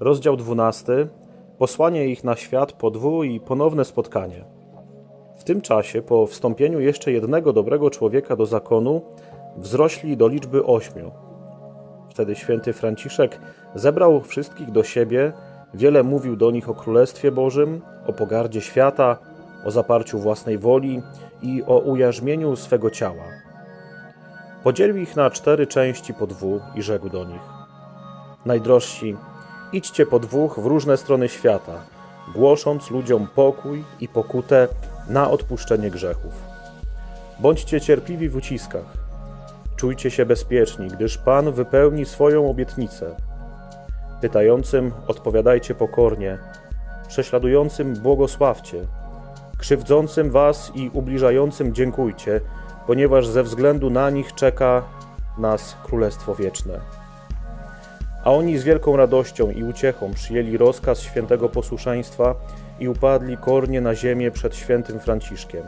Rozdział 12. Posłanie ich na świat po dwu i ponowne spotkanie. W tym czasie, po wstąpieniu jeszcze jednego dobrego człowieka do zakonu, wzrośli do liczby ośmiu. Wtedy święty Franciszek zebrał wszystkich do siebie, wiele mówił do nich o Królestwie Bożym, o pogardzie świata, o zaparciu własnej woli i o ujarzmieniu swego ciała. Podzielił ich na cztery części po dwu i rzekł do nich: Najdrożsi, idźcie po dwóch w różne strony świata, głosząc ludziom pokój i pokutę na odpuszczenie grzechów. Bądźcie cierpliwi w uciskach. Czujcie się bezpieczni, gdyż Pan wypełni swoją obietnicę. Pytającym odpowiadajcie pokornie, prześladującym błogosławcie, krzywdzącym was i ubliżającym dziękujcie, ponieważ ze względu na nich czeka nas Królestwo Wieczne. A oni z wielką radością i uciechą przyjęli rozkaz świętego posłuszeństwa i upadli kornie na ziemię przed świętym Franciszkiem.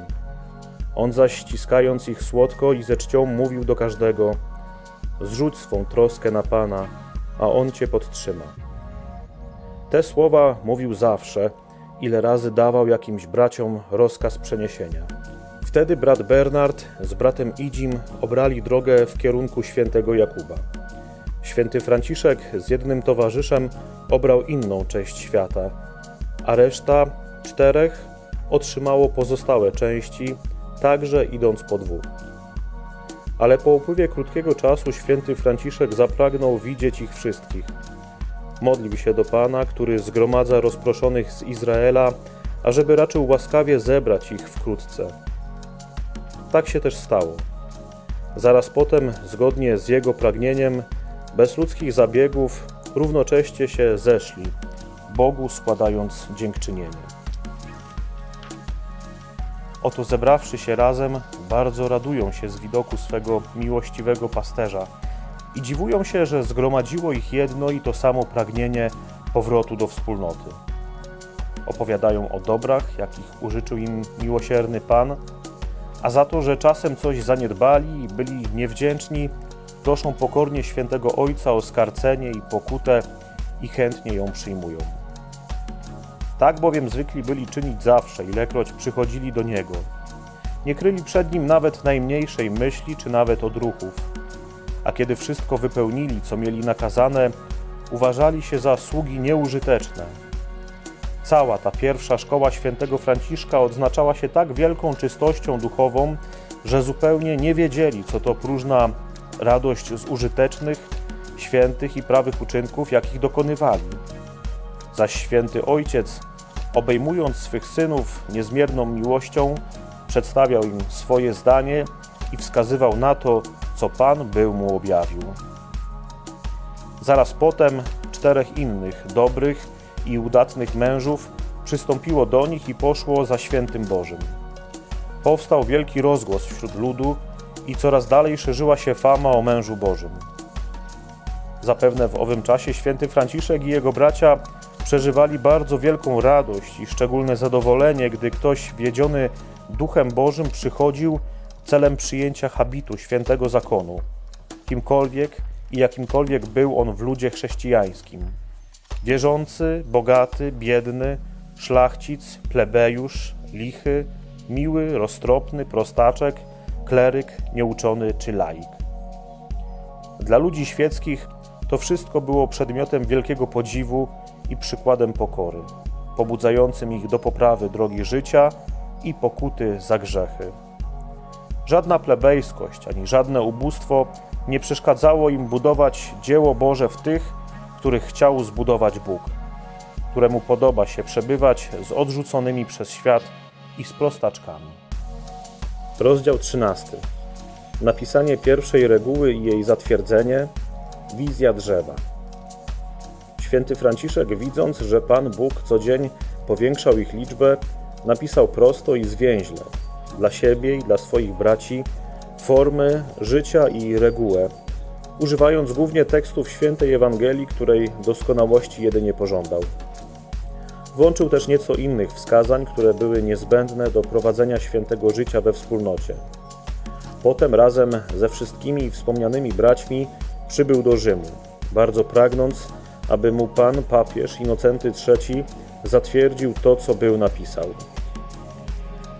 On zaś ściskając ich słodko i ze czcią mówił do każdego: Zrzuć swą troskę na Pana, a On cię podtrzyma. Te słowa mówił zawsze, ile razy dawał jakimś braciom rozkaz przeniesienia. Wtedy brat Bernard z bratem Idzim obrali drogę w kierunku świętego Jakuba. Święty Franciszek z jednym towarzyszem obrał inną część świata, a reszta czterech otrzymało pozostałe części, także idąc po dwóch. Ale po upływie krótkiego czasu święty Franciszek zapragnął widzieć ich wszystkich. Modlił się do Pana, który zgromadza rozproszonych z Izraela, ażeby raczył łaskawie zebrać ich wkrótce. Tak się też stało. Zaraz potem, zgodnie z jego pragnieniem, bez ludzkich zabiegów, równocześnie się zeszli, Bogu składając dziękczynienie. Oto zebrawszy się razem, bardzo radują się z widoku swego miłościwego pasterza i dziwują się, że zgromadziło ich jedno i to samo pragnienie powrotu do wspólnoty. Opowiadają o dobrach, jakich użyczył im miłosierny Pan, a za to, że czasem coś zaniedbali i byli niewdzięczni, proszą pokornie świętego Ojca o skarcenie i pokutę i chętnie ją przyjmują. Tak bowiem zwykli byli czynić zawsze, ilekroć przychodzili do Niego. Nie kryli przed Nim nawet najmniejszej myśli czy nawet odruchów. A kiedy wszystko wypełnili, co mieli nakazane, uważali się za sługi nieużyteczne. Cała ta pierwsza szkoła świętego Franciszka odznaczała się tak wielką czystością duchową, że zupełnie nie wiedzieli, co to próżna radość z użytecznych, świętych i prawych uczynków, jakich dokonywali. Zaś święty Ojciec, obejmując swych synów niezmierną miłością, przedstawiał im swoje zdanie i wskazywał na to, co Pan był mu objawił. Zaraz potem czterech innych dobrych i udatnych mężów przystąpiło do nich i poszło za świętym Bożym. Powstał wielki rozgłos wśród ludu i coraz dalej szerzyła się fama o mężu Bożym. Zapewne w owym czasie święty Franciszek i jego bracia przeżywali bardzo wielką radość i szczególne zadowolenie, gdy ktoś wiedziony Duchem Bożym przychodził celem przyjęcia habitu świętego zakonu, kimkolwiek i jakimkolwiek był on w ludzie chrześcijańskim. Wierzący, bogaty, biedny, szlachcic, plebejusz, lichy, miły, roztropny, prostaczek, kleryk, nieuczony czy laik. Dla ludzi świeckich to wszystko było przedmiotem wielkiego podziwu i przykładem pokory, pobudzającym ich do poprawy drogi życia i pokuty za grzechy. Żadna plebejskość ani żadne ubóstwo nie przeszkadzało im budować dzieło Boże w tych, których chciał zbudować Bóg, któremu podoba się przebywać z odrzuconymi przez świat i z prostaczkami. Rozdział 13. Napisanie pierwszej reguły i jej zatwierdzenie. Wizja drzewa. Święty Franciszek, widząc, że Pan Bóg co dzień powiększał ich liczbę, napisał prosto i zwięźle, dla siebie i dla swoich braci, formy życia i regułę, używając głównie tekstów świętej Ewangelii, której doskonałości jedynie pożądał. Włączył też nieco innych wskazań, które były niezbędne do prowadzenia świętego życia we wspólnocie. Potem razem ze wszystkimi wspomnianymi braćmi przybył do Rzymu, bardzo pragnąc, aby mu pan papież Inocenty III zatwierdził to, co był napisał.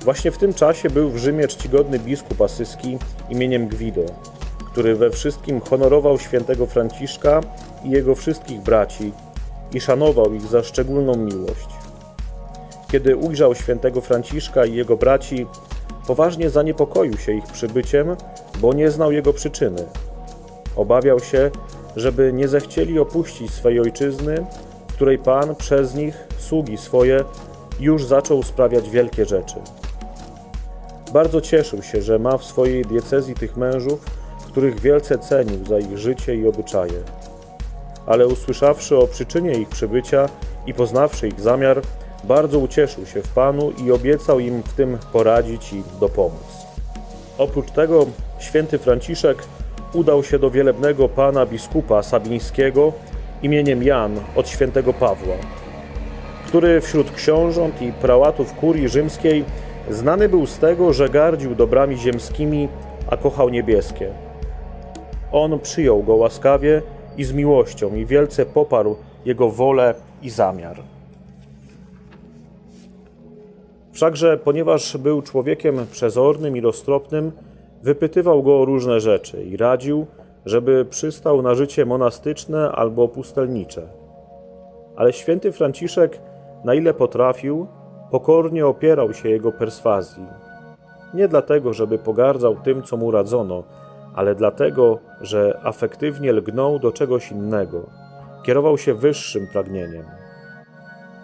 Właśnie w tym czasie był w Rzymie czcigodny biskup asyski imieniem Gwido, który we wszystkim honorował świętego Franciszka i jego wszystkich braci i szanował ich za szczególną miłość. Kiedy ujrzał świętego Franciszka i jego braci, poważnie zaniepokoił się ich przybyciem, bo nie znał jego przyczyny. Obawiał się, żeby nie zechcieli opuścić swej ojczyzny, w której Pan przez nich, sługi swoje, już zaczął sprawiać wielkie rzeczy. Bardzo cieszył się, że ma w swojej diecezji tych mężów, których wielce cenił za ich życie i obyczaje. Ale usłyszawszy o przyczynie ich przybycia i poznawszy ich zamiar, bardzo ucieszył się w Panu i obiecał im w tym poradzić i dopomóc. Oprócz tego święty Franciszek udał się do wielebnego pana biskupa sabińskiego imieniem Jan od świętego Pawła, który wśród książąt i prałatów kurii rzymskiej znany był z tego, że gardził dobrami ziemskimi, a kochał niebieskie. On przyjął go łaskawie i z miłością i wielce poparł jego wolę i zamiar. Wszakże, ponieważ był człowiekiem przezornym i roztropnym, wypytywał go o różne rzeczy i radził, żeby przystał na życie monastyczne albo pustelnicze. Ale święty Franciszek, na ile potrafił, pokornie opierał się jego perswazji. Nie dlatego, żeby pogardzał tym, co mu radzono, ale dlatego, że afektywnie lgnął do czegoś innego, kierował się wyższym pragnieniem.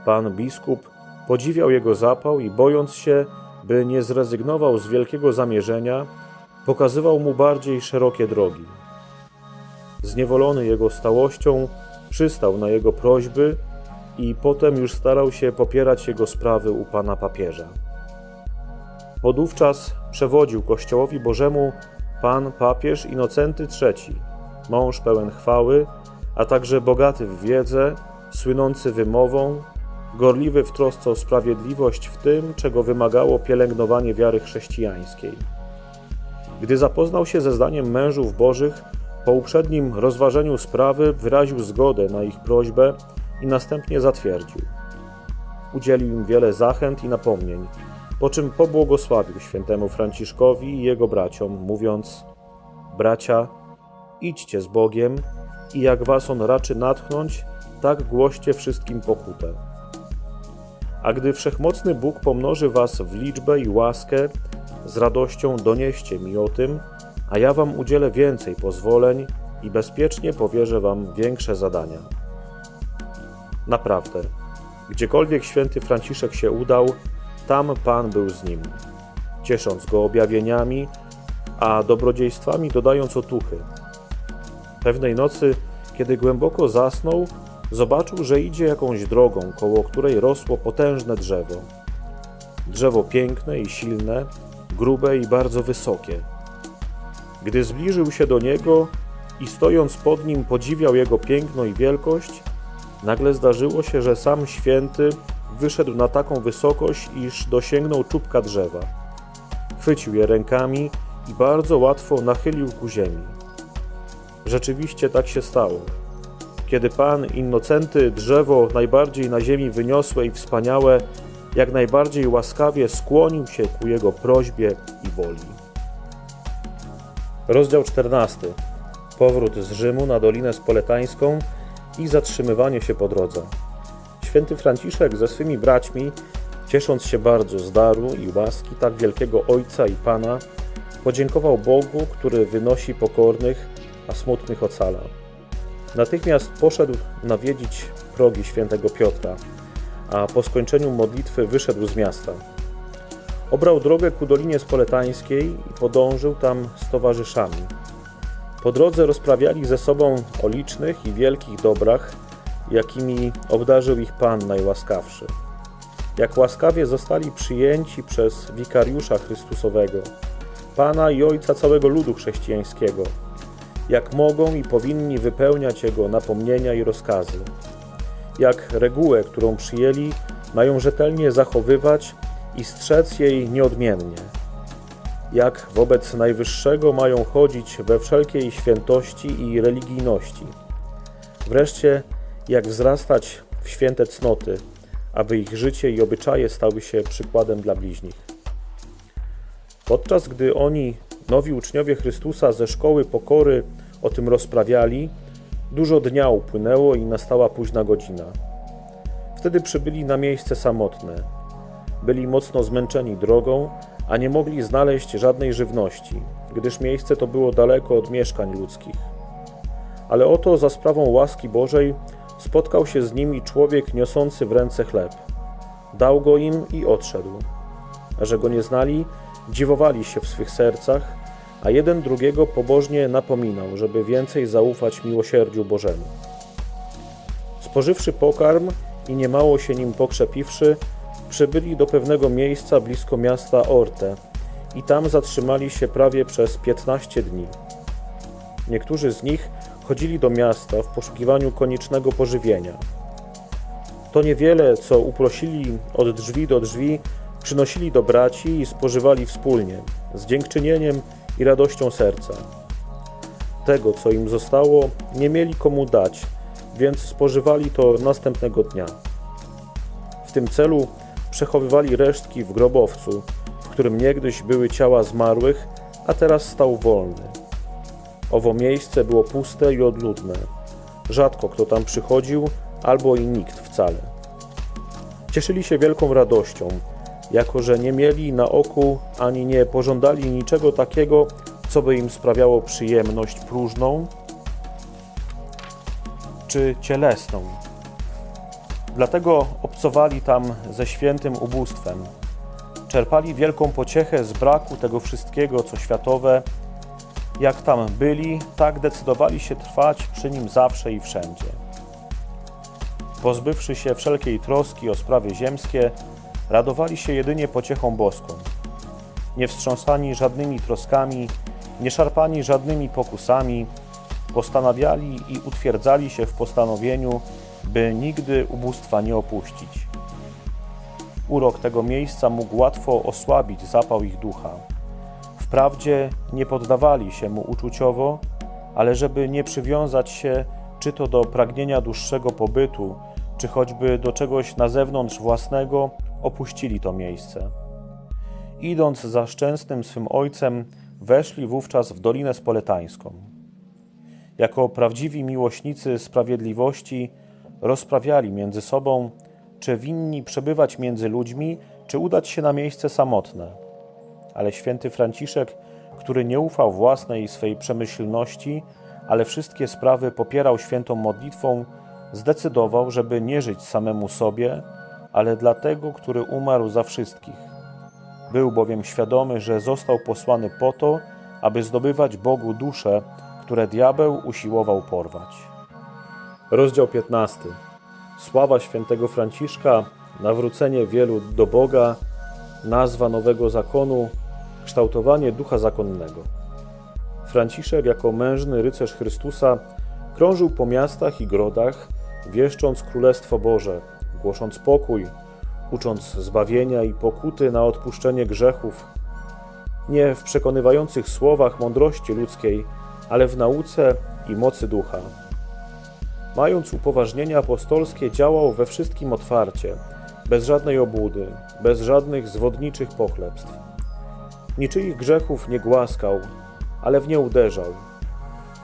Pan biskup podziwiał jego zapał i bojąc się, by nie zrezygnował z wielkiego zamierzenia, pokazywał mu bardziej szerokie drogi. Zniewolony jego stałością, przystał na jego prośby i potem już starał się popierać jego sprawy u pana papieża. Podówczas przewodził Kościołowi Bożemu pan papież Inocenty III, mąż pełen chwały, a także bogaty w wiedzę, słynący wymową, gorliwy w trosce o sprawiedliwość w tym, czego wymagało pielęgnowanie wiary chrześcijańskiej. Gdy zapoznał się ze zdaniem mężów bożych, po uprzednim rozważeniu sprawy wyraził zgodę na ich prośbę i następnie zatwierdził. Udzielił im wiele zachęt i napomnień, po czym pobłogosławił świętemu Franciszkowi i jego braciom, mówiąc: Bracia, idźcie z Bogiem i jak was on raczy natchnąć, tak głoście wszystkim pokutę. A gdy wszechmocny Bóg pomnoży was w liczbę i łaskę, z radością donieście mi o tym, a ja wam udzielę więcej pozwoleń i bezpiecznie powierzę wam większe zadania. Naprawdę, gdziekolwiek święty Franciszek się udał, tam Pan był z nim, ciesząc go objawieniami, a dobrodziejstwami dodając otuchy. Pewnej nocy, kiedy głęboko zasnął, zobaczył, że idzie jakąś drogą, koło której rosło potężne drzewo. Drzewo piękne i silne, grube i bardzo wysokie. Gdy zbliżył się do niego i stojąc pod nim podziwiał jego piękno i wielkość, nagle zdarzyło się, że sam święty wyszedł na taką wysokość, iż dosięgnął czubka drzewa. Chwycił je rękami i bardzo łatwo nachylił ku ziemi. Rzeczywiście tak się stało. Kiedy Pan Innocenty drzewo najbardziej na ziemi wyniosłe i wspaniałe, jak najbardziej łaskawie skłonił się ku jego prośbie i woli. Rozdział 14. Powrót z Rzymu na Dolinę Spoletańską i zatrzymywanie się po drodze. Święty Franciszek ze swymi braćmi, ciesząc się bardzo z daru i łaski tak wielkiego Ojca i Pana, podziękował Bogu, który wynosi pokornych, a smutnych ocala. Natychmiast poszedł nawiedzić progi świętego Piotra, a po skończeniu modlitwy wyszedł z miasta. Obrał drogę ku Dolinie Spoletańskiej i podążył tam z towarzyszami. Po drodze rozprawiali ze sobą o licznych i wielkich dobrach, jakimi obdarzył ich Pan najłaskawszy. Jak łaskawie zostali przyjęci przez wikariusza Chrystusowego, Pana i Ojca całego ludu chrześcijańskiego, jak mogą i powinni wypełniać Jego napomnienia i rozkazy, jak regułę, którą przyjęli, mają rzetelnie zachowywać i strzec jej nieodmiennie. Jak wobec Najwyższego mają chodzić we wszelkiej świętości i religijności. Wreszcie, jak wzrastać w święte cnoty, aby ich życie i obyczaje stały się przykładem dla bliźnich. Podczas gdy oni, nowi uczniowie Chrystusa ze szkoły pokory, o tym rozprawiali, dużo dnia upłynęło i nastała późna godzina. Wtedy przybyli na miejsce samotne. Byli mocno zmęczeni drogą, a nie mogli znaleźć żadnej żywności, gdyż miejsce to było daleko od mieszkań ludzkich. Ale oto za sprawą łaski Bożej spotkał się z nimi człowiek niosący w ręce chleb. Dał go im i odszedł. A że go nie znali, dziwowali się w swych sercach, a jeden drugiego pobożnie napominał, żeby więcej zaufać miłosierdziu Bożemu. Spożywszy pokarm i niemało się nim pokrzepiwszy, przybyli do pewnego miejsca blisko miasta Orte i tam zatrzymali się prawie przez 15 dni. Niektórzy z nich chodzili do miasta w poszukiwaniu koniecznego pożywienia. To niewiele, co uprosili od drzwi do drzwi, przynosili do braci i spożywali wspólnie, z dziękczynieniem i radością serca. Tego, co im zostało, nie mieli komu dać, więc spożywali to następnego dnia. W tym celu przechowywali resztki w grobowcu, w którym niegdyś były ciała zmarłych, a teraz stał wolny. Owo miejsce było puste i odludne. Rzadko kto tam przychodził, albo i nikt wcale. Cieszyli się wielką radością, jako że nie mieli na oku ani nie pożądali niczego takiego, co by im sprawiało przyjemność próżną czy cielesną. Dlatego obcowali tam ze świętym ubóstwem. Czerpali wielką pociechę z braku tego wszystkiego, co światowe. Jak tam byli, tak decydowali się trwać przy nim zawsze i wszędzie. Pozbywszy się wszelkiej troski o sprawy ziemskie, radowali się jedynie pociechą boską. Nie wstrząsani żadnymi troskami, nie szarpani żadnymi pokusami, postanawiali i utwierdzali się w postanowieniu, by nigdy ubóstwa nie opuścić. Urok tego miejsca mógł łatwo osłabić zapał ich ducha. Wprawdzie nie poddawali się mu uczuciowo, ale żeby nie przywiązać się czy to do pragnienia dłuższego pobytu, czy choćby do czegoś na zewnątrz własnego, opuścili to miejsce. Idąc za szczęsnym swym ojcem, weszli wówczas w Dolinę Spoletańską. Jako prawdziwi miłośnicy sprawiedliwości rozprawiali między sobą, czy winni przebywać między ludźmi, czy udać się na miejsce samotne. Ale święty Franciszek, który nie ufał własnej swej przemyślności, ale wszystkie sprawy popierał świętą modlitwą, zdecydował, żeby nie żyć samemu sobie, ale dla tego, który umarł za wszystkich. Był bowiem świadomy, że został posłany po to, aby zdobywać Bogu dusze, które diabeł usiłował porwać. Rozdział 15. Sława świętego Franciszka, nawrócenie wielu do Boga, nazwa nowego zakonu, kształtowanie ducha zakonnego. Franciszek jako mężny rycerz Chrystusa krążył po miastach i grodach, wieszcząc Królestwo Boże, głosząc pokój, ucząc zbawienia i pokuty na odpuszczenie grzechów, nie w przekonywających słowach mądrości ludzkiej, ale w nauce i mocy ducha. Mając upoważnienie apostolskie, działał we wszystkim otwarcie, bez żadnej obłudy, bez żadnych zwodniczych pochlebstw. Niczyich grzechów nie głaskał, ale w nie uderzał.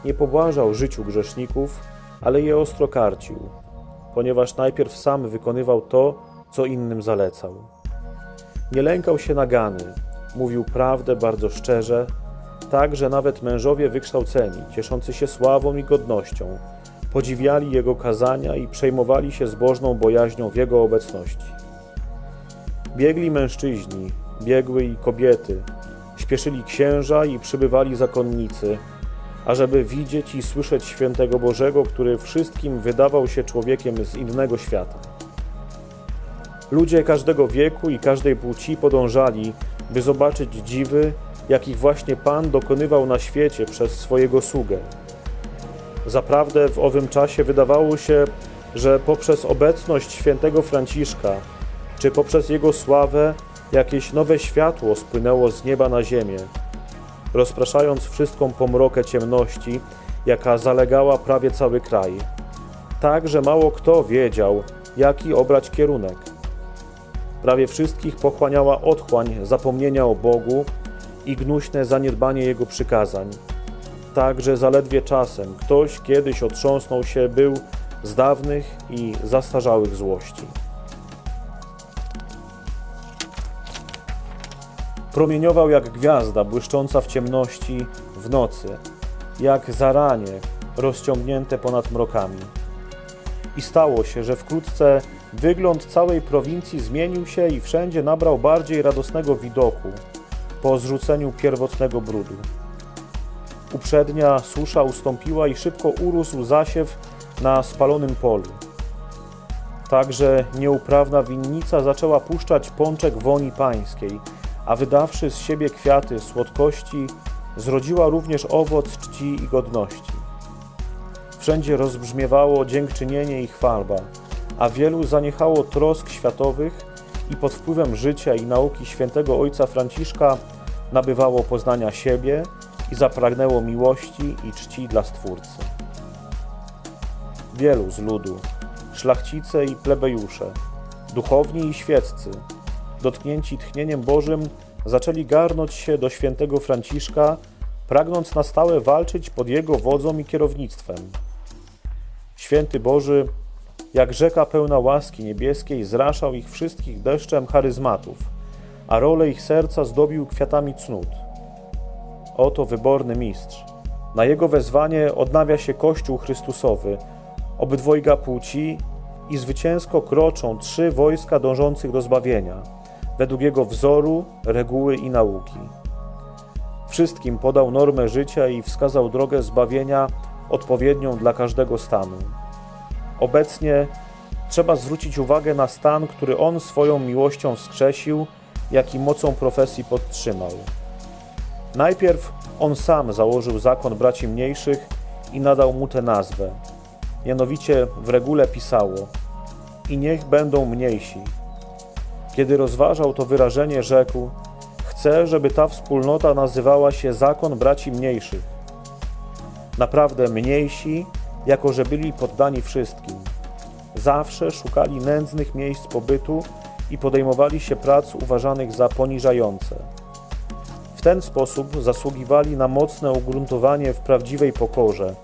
Nie pobłażał życiu grzeszników, ale je ostro karcił, ponieważ najpierw sam wykonywał to, co innym zalecał. Nie lękał się nagany, mówił prawdę bardzo szczerze, tak, że nawet mężowie wykształceni, cieszący się sławą i godnością, podziwiali jego kazania i przejmowali się zbożną bojaźnią w jego obecności. Biegli mężczyźni, biegły i kobiety, śpieszyli księża i przybywali zakonnicy, ażeby widzieć i słyszeć świętego Bożego, który wszystkim wydawał się człowiekiem z innego świata. Ludzie każdego wieku i każdej płci podążali, by zobaczyć dziwy, jakich właśnie Pan dokonywał na świecie przez swojego sługę. Zaprawdę w owym czasie wydawało się, że poprzez obecność świętego Franciszka czy poprzez Jego sławę jakieś nowe światło spłynęło z nieba na ziemię, rozpraszając wszystką pomrokę ciemności, jaka zalegała prawie cały kraj, tak że mało kto wiedział, jaki obrać kierunek. Prawie wszystkich pochłaniała otchłań zapomnienia o Bogu i gnuśne zaniedbanie Jego przykazań, tak że zaledwie czasem ktoś kiedyś otrząsnął się był z dawnych i zastarzałych złości. Promieniował jak gwiazda błyszcząca w ciemności w nocy, jak zaranie rozciągnięte ponad mrokami. I stało się, że wkrótce wygląd całej prowincji zmienił się i wszędzie nabrał bardziej radosnego widoku po zrzuceniu pierwotnego brudu. Uprzednia susza ustąpiła i szybko urósł zasiew na spalonym polu. Także nieuprawna winnica zaczęła puszczać pączek woni pańskiej, a wydawszy z siebie kwiaty słodkości, zrodziła również owoc czci i godności. Wszędzie rozbrzmiewało dziękczynienie i chwalba, a wielu zaniechało trosk światowych i pod wpływem życia i nauki świętego ojca Franciszka nabywało poznania siebie i zapragnęło miłości i czci dla Stwórcy. Wielu z ludu, szlachcice i plebejusze, duchowni i świeccy, dotknięci tchnieniem Bożym, zaczęli garnąć się do świętego Franciszka, pragnąc na stałe walczyć pod jego wodzą i kierownictwem. Święty Boży, jak rzeka pełna łaski niebieskiej, zraszał ich wszystkich deszczem charyzmatów, a role ich serca zdobił kwiatami cnót. Oto wyborny mistrz. Na jego wezwanie odnawia się Kościół Chrystusowy, obydwojga płci i zwycięsko kroczą trzy wojska dążących do zbawienia, według jego wzoru, reguły i nauki. Wszystkim podał normę życia i wskazał drogę zbawienia odpowiednią dla każdego stanu. Obecnie trzeba zwrócić uwagę na stan, który on swoją miłością wskrzesił, jak i mocą profesji podtrzymał. Najpierw on sam założył zakon braci mniejszych i nadał mu tę nazwę. Mianowicie w regule pisało: I niech będą mniejsi. Kiedy rozważał to wyrażenie, rzekł: Chcę, żeby ta wspólnota nazywała się zakon braci mniejszych. Naprawdę mniejsi, jako że byli poddani wszystkim. Zawsze szukali nędznych miejsc pobytu i podejmowali się prac uważanych za poniżające. Ten sposób zasługiwali na mocne ugruntowanie w prawdziwej pokorze,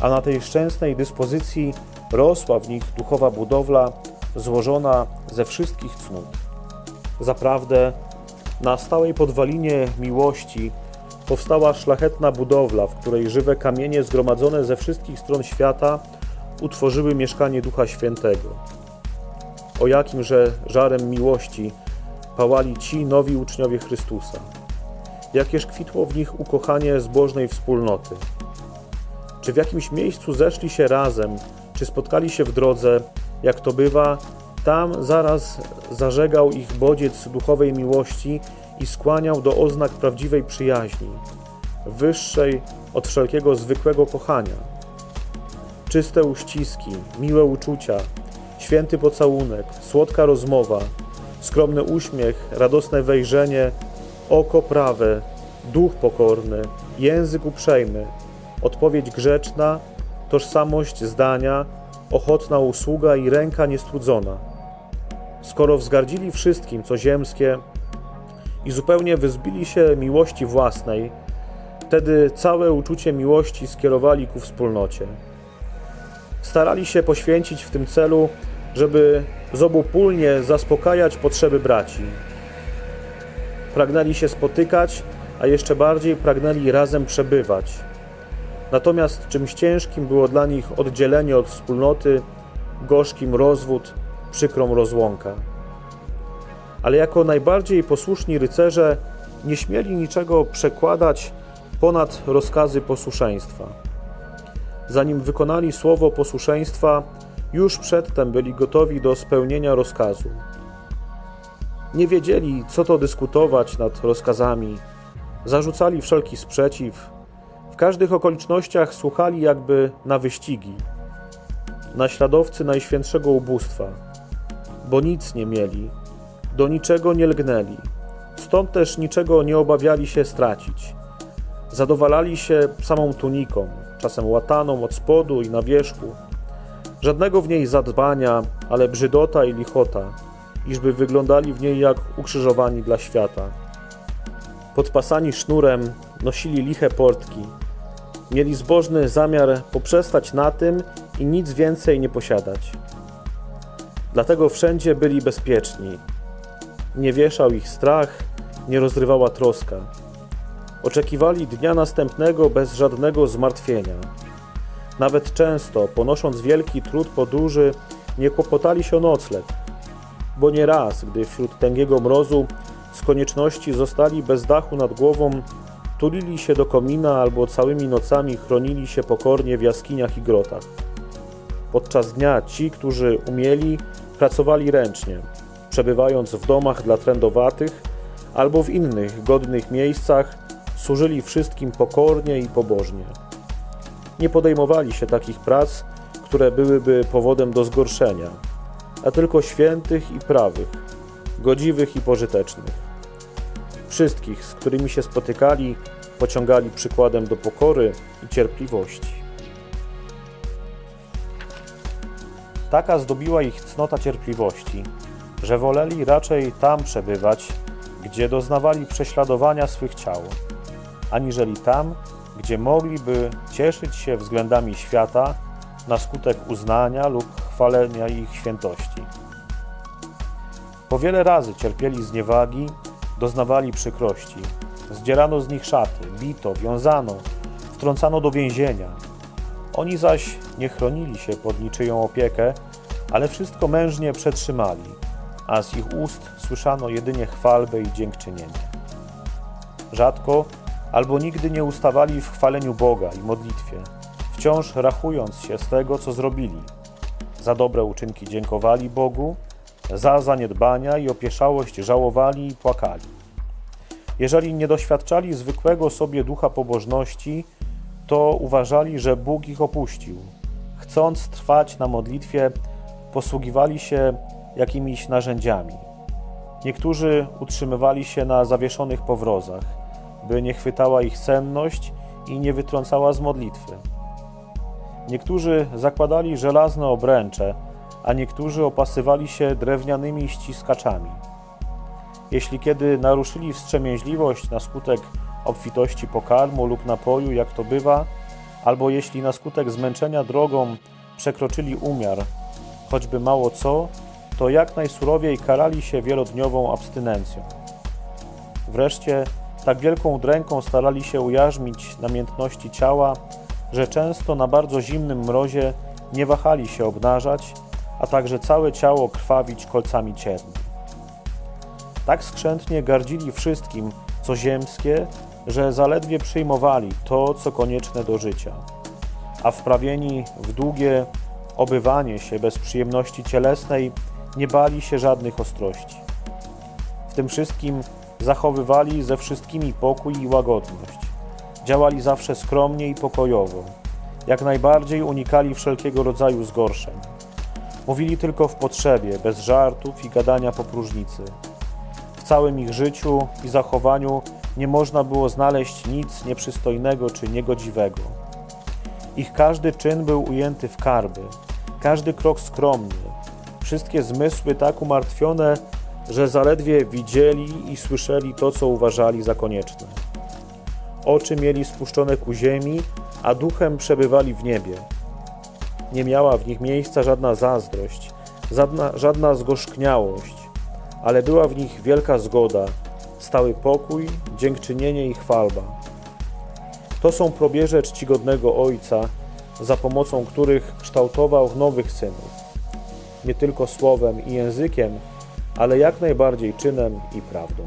a na tej szczęsnej dyspozycji rosła w nich duchowa budowla złożona ze wszystkich cnót. Zaprawdę na stałej podwalinie miłości powstała szlachetna budowla, w której żywe kamienie zgromadzone ze wszystkich stron świata utworzyły mieszkanie Ducha Świętego. O jakimże żarem miłości pałali ci nowi uczniowie Chrystusa. Jakież kwitło w nich ukochanie zbożnej wspólnoty. Czy w jakimś miejscu zeszli się razem, czy spotkali się w drodze, jak to bywa, tam zaraz zażegał ich bodziec duchowej miłości i skłaniał do oznak prawdziwej przyjaźni, wyższej od wszelkiego zwykłego kochania. Czyste uściski, miłe uczucia, święty pocałunek, słodka rozmowa, skromny uśmiech, radosne wejrzenie, oko prawe, duch pokorny, język uprzejmy, odpowiedź grzeczna, tożsamość zdania, ochotna usługa i ręka niestrudzona. Skoro wzgardzili wszystkim, co ziemskie i zupełnie wyzbili się miłości własnej, wtedy całe uczucie miłości skierowali ku wspólnocie. Starali się poświęcić w tym celu, żeby zobopólnie zaspokajać potrzeby braci. Pragnęli się spotykać, a jeszcze bardziej pragnęli razem przebywać. Natomiast czymś ciężkim było dla nich oddzielenie od wspólnoty, gorzkim rozwód, przykrą rozłąka. Ale jako najbardziej posłuszni rycerze nie śmieli niczego przekładać ponad rozkazy posłuszeństwa. Zanim wykonali słowo posłuszeństwa, już przedtem byli gotowi do spełnienia rozkazu. Nie wiedzieli, co to dyskutować nad rozkazami, zarzucali wszelki sprzeciw, w każdych okolicznościach słuchali jakby na wyścigi, naśladowcy najświętszego ubóstwa. bo nic nie mieli, do niczego nie lgnęli, stąd też niczego nie obawiali się stracić. Zadowalali się samą tuniką, czasem łataną od spodu i na wierzchu. Żadnego w niej zadbania, ale brzydota i lichota, iżby wyglądali w niej jak ukrzyżowani dla świata. Podpasani sznurem nosili liche portki. Mieli zbożny zamiar poprzestać na tym i nic więcej nie posiadać. Dlatego wszędzie byli bezpieczni. Nie wieszał ich strach, nie rozrywała troska. Oczekiwali dnia następnego bez żadnego zmartwienia. Nawet często, ponosząc wielki trud podróży, nie kłopotali się o nocleg, bo nie raz, gdy wśród tęgiego mrozu z konieczności zostali bez dachu nad głową, tulili się do komina albo całymi nocami chronili się pokornie w jaskiniach i grotach. Podczas dnia ci, którzy umieli, pracowali ręcznie, przebywając w domach dla trędowatych albo w innych godnych miejscach, służyli wszystkim pokornie i pobożnie. Nie podejmowali się takich prac, które byłyby powodem do zgorszenia, a tylko świętych i prawych, godziwych i pożytecznych. Wszystkich, z którymi się spotykali, pociągali przykładem do pokory i cierpliwości. Taka zdobiła ich cnota cierpliwości, że woleli raczej tam przebywać, gdzie doznawali prześladowania swych ciał, aniżeli tam, gdzie mogliby cieszyć się względami świata na skutek uznania lub chwalenia ich świętości. Po wiele razy cierpieli zniewagi, doznawali przykrości. Zdzierano z nich szaty, bito, wiązano, wtrącano do więzienia. Oni zaś nie chronili się pod niczyją opiekę, ale wszystko mężnie przetrzymali, a z ich ust słyszano jedynie chwalbę i dziękczynienie. Rzadko albo nigdy nie ustawali w chwaleniu Boga i modlitwie, wciąż rachując się z tego, co zrobili. Za dobre uczynki dziękowali Bogu, za zaniedbania i opieszałość żałowali i płakali. Jeżeli nie doświadczali zwykłego sobie ducha pobożności, to uważali, że Bóg ich opuścił. Chcąc trwać na modlitwie, posługiwali się jakimiś narzędziami. Niektórzy utrzymywali się na zawieszonych powrozach, by nie chwytała ich senność i nie wytrącała z modlitwy. Niektórzy zakładali żelazne obręcze, a niektórzy opasywali się drewnianymi ściskaczami. Jeśli kiedy naruszyli wstrzemięźliwość na skutek obfitości pokarmu lub napoju, jak to bywa, albo jeśli na skutek zmęczenia drogą przekroczyli umiar, choćby mało co, to jak najsurowiej karali się wielodniową abstynencją. Wreszcie tak wielką dręką starali się ujarzmić namiętności ciała, że często na bardzo zimnym mrozie nie wahali się obnażać, a także całe ciało krwawić kolcami cierni. Tak skrzętnie gardzili wszystkim, co ziemskie, że zaledwie przyjmowali to, co konieczne do życia, a wprawieni w długie obywanie się bez przyjemności cielesnej, nie bali się żadnych ostrości. W tym wszystkim zachowywali ze wszystkimi pokój i łagodność. Działali zawsze skromnie i pokojowo. Jak najbardziej unikali wszelkiego rodzaju zgorszeń. Mówili tylko w potrzebie, bez żartów i gadania po próżnicy. W całym ich życiu i zachowaniu nie można było znaleźć nic nieprzystojnego czy niegodziwego. Ich każdy czyn był ujęty w karby, każdy krok skromny, wszystkie zmysły tak umartwione, że zaledwie widzieli i słyszeli to, co uważali za konieczne. Oczy mieli spuszczone ku ziemi, a duchem przebywali w niebie. Nie miała w nich miejsca żadna zazdrość, żadna, żadna zgorzkniałość, ale była w nich wielka zgoda, stały pokój, dziękczynienie i chwalba. To są probierze czcigodnego Ojca, za pomocą których kształtował nowych synów. Nie tylko słowem i językiem, ale jak najbardziej czynem i prawdą.